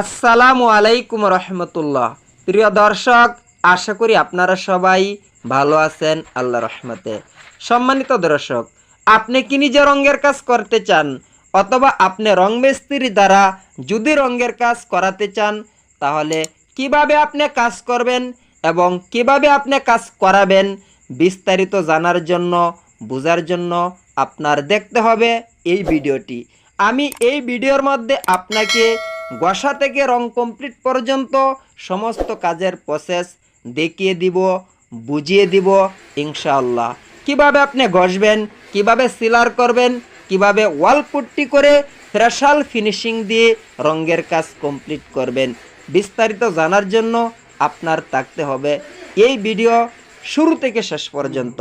আসসালামু আলাইকুম রহমতুল্লাহ। প্রিয় দর্শক, আশা করি আপনারা সবাই ভালো আছেন, আল্লাহ রহমতে। সম্মানিত দর্শক, আপনি কি নিজে রঙের কাজ করতে চান অথবা আপনি রং মিস্ত্রি দ্বারা যদি রঙের কাজ করাতে চান, তাহলে কীভাবে আপনি কাজ করবেন এবং কীভাবে আপনি কাজ করাবেন বিস্তারিত জানার জন্য, বোঝার জন্য আপনার দেখতে হবে এই ভিডিওটি। আমি এই ভিডিওর মধ্যে আপনাকে গসা থেকে রং কমপ্লিট পর্যন্ত সমস্ত কাজের প্রসেস দেখিয়ে দিব, বুঝিয়ে দিব, ইনশাআল্লাহ। কীভাবে আপনি ঘষবেন, কীভাবে সিলার করবেন, কীভাবে ওয়াল পুট্টি করে ফ্রেশাল ফিনিশিং দিয়ে রঙের কাজ কমপ্লিট করবেন, বিস্তারিত জানার জন্য আপনার থাকতে হবে এই ভিডিও শুরু থেকে শেষ পর্যন্ত।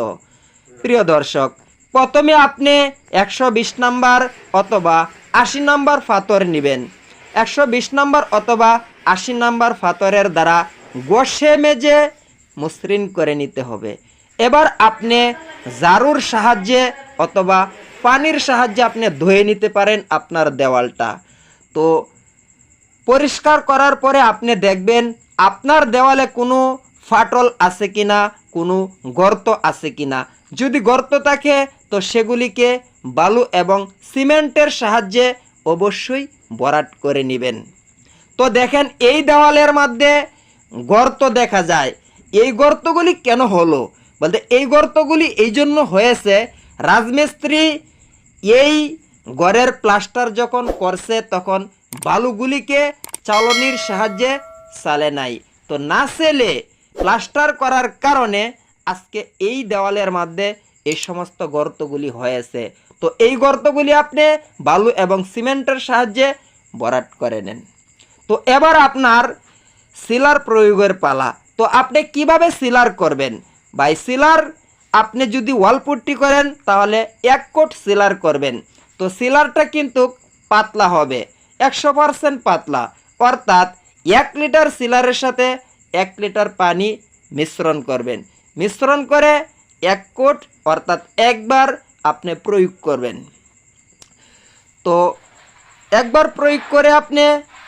প্রিয় দর্শক, প্রথমে আপনি একশো বিশ নাম্বার অথবা আশি নাম্বার ফাতর নেবেন। একশো বিশ নাম্বার অথবা আশি নম্বর ফাতরের দ্বারা গোসে মেজে মসৃণ করে নিতে হবে। এবার আপনি জারুর সাহায্যে অথবা পানির সাহায্যে আপনি ধুয়ে নিতে পারেন আপনার দেওয়ালটা। তো পরিষ্কার করার পরে আপনি দেখবেন আপনার দেওয়ালে কোনো ফাটল আছে কি না কোনো গর্ত আছে কি না যদি গর্ত থাকে তো সেগুলিকে বালু এবং সিমেন্টের সাহায্যে অবশ্যই ভরাট করে নেবেন। তো দেখেন, এই দেওয়ালের মধ্যে গর্ত দেখা যায়। এই গর্তগুলি কেন হলো? বলতে এই গর্তগুলি এই জন্য হয়েছে, রাজমিস্ত্রি এই ঘরের প্লাস্টার যখন করছে, তখন বালুগুলিকে চালনির সাহায্যে চালে নাই। তো না সেলে প্লাস্টার করার কারণে আজকে এই দেওয়ালের মধ্যে এই সমস্ত গর্তগুলি হয়েছে। তো এই গর্তগুলি আপনি বালু এবং সিমেন্টের সাহায্যে ভরাট করে নেন। তো এবার আপনার সিলার প্রয়োগের পালা। তো আপনি কীভাবে সিলার করবেন? বাই সিলার আপনি যদি ওয়ালপুট্টি করেন, তাহলে এক কোট সিলার করবেন। তো সিলারটা কিন্তু পাতলা হবে, একশো পারসেন্ট পাতলা। অর্থাৎ এক লিটার সিলারের সাথে এক লিটার পানি মিশ্রণ করবেন। মিশ্রণ করে এক কোট, অর্থাৎ একবার আপনি প্রয়োগ করবেন। তো, একবার প্রয়োগ করে আপনি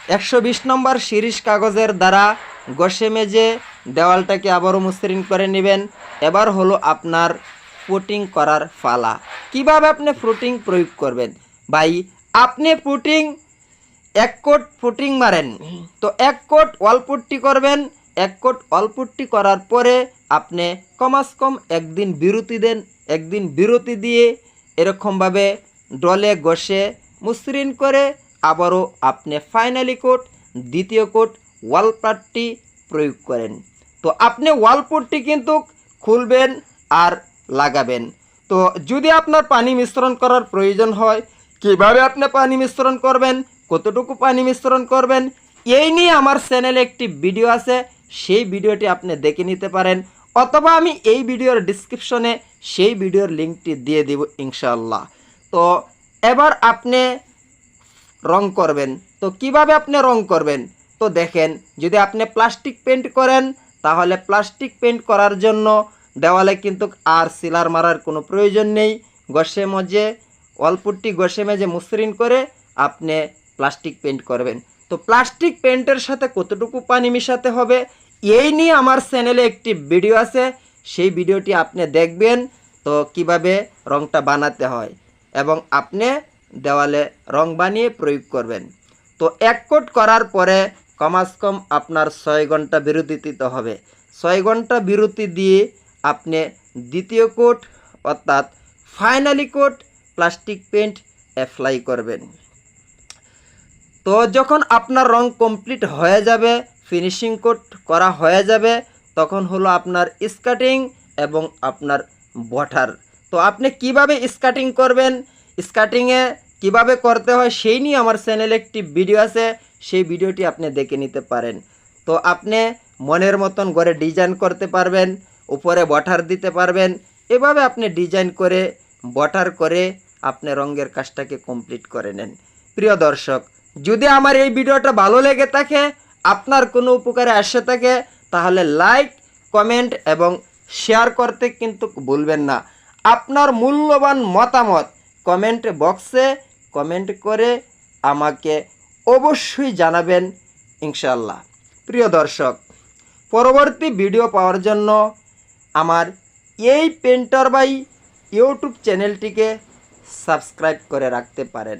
একশো বিশ নম্বর শিরিষ কাগজের দ্বারা গসে মেজে দেওয়ালটাকে আবারও মসৃণ করে নেবেন। এবার হলো আপনার পুটিং করার ফালা। কীভাবে আপনি ফুটিং প্রয়োগ করবেন? ভাই, আপনি পুটিং এক কোট ফুটিং মারেন। তো এক কোট ওয়ালপুট্টি করবেন এক কোট ওয়ালপুট্টি করার পরে আপনি কমাস কম একদিন বিরতি দেন, একদিন বিরতি দিয়ে এরকমভাবে ডলে ঘষে মসৃণ করে আবারও আপনি ফাইনালি কোট, দ্বিতীয় কোট, ওয়ালপাট্টি প্রয়োগ করেন। তো আপনি ওয়ালপুটটি কিন্তু খুলবেন আর লাগাবেন। তো যদি আপনার পানি মিশ্রণ করার প্রয়োজন হয়, কীভাবে আপনি পানি মিশ্রণ করবেন, কতটুকু পানি মিশ্রণ করবেন, এই নিয়ে আমার চ্যানেলে একটি ভিডিও আছে। সেই ভিডিওটি আপনি দেখে নিতে পারেন, অথবা আমি এই ভিডিওর ডিসক্রিপশনে সেই ভিডিওর লিঙ্কটি দিয়ে দিব ইনশাল্লাহ তো এবার আপনি রং করবেন। তো কীভাবে আপনি রং করবেন? তো দেখেন, যদি আপনি প্লাস্টিক পেন্ট করেন, তাহলে প্লাস্টিক পেন্ট করার জন্য দেওয়ালে কিন্তু আর সিলার মারার কোনো প্রয়োজন নেই। গসে মজে, অল্পটি গসে মেজে মসৃণ করে আপনি প্লাস্টিক পেন্ট করবেন। তো প্লাস্টিক পেন্টের সাথে কতটুকু পানি মিশাতে হবে, এই নিয়ে আমার চ্যানেলে একটি ভিডিও আছে, সেই ভিডিওটি আপনি দেখবেন, তো কীভাবে রংটা বানাতে হয় এবং আপনি দেওয়ালে রং বানিয়ে প্রয়োগ করবেন। তো এক কোট করার পরে কমাস কম আপনার ছয় ঘণ্টা বিরতি দিতে হবে। ছয় ঘণ্টা বিরতি দিয়ে আপনি দ্বিতীয় কোট অর্থাৎ finally coat plastic paint apply করবেন। তো যখন আপনার রং কমপ্লিট হয়ে যাবে ফিনিশিং কোট করা হয়ে যাবে, তখন হলো আপনার স্কাটিং এবং আপনার বটার তো আপনি কীভাবে স্কাটিং করবেন? স্কাটিংয়ে কীভাবে করতে হয় সেই নিয়ে আমার চ্যানেলে একটি ভিডিও আছে, সেই ভিডিওটি আপনি দেখে নিতে পারেন। তো আপনি মনের মতন করে ডিজাইন করতে পারবেন, উপরে বটার দিতে পারবেন, এভাবে আপনি ডিজাইন করে বটার করে আপনি রঙের কাজটাকে কমপ্লিট করে নেন। প্রিয় দর্শক যদি আমার এই ভিডিওটা ভালো লেগে থাকে, আপনার কোনো উপকারে আসে থাকে, তাহলে লাইক কমেন্ট এবং শেয়ার করতে কিন্তু ভুলবেন না। আপনার মূল্যবান মতামত কমেন্ট বক্সে কমেন্ট করে আমাকে অবশ্যই জানাবেন ইনশাল্লাহ প্রিয় দর্শক, পরবর্তী ভিডিও পাওয়ার জন্য আমার এই পেন্টার বাই ইউটিউব চ্যানেলটিকে সাবস্ক্রাইব করে রাখতে পারেন।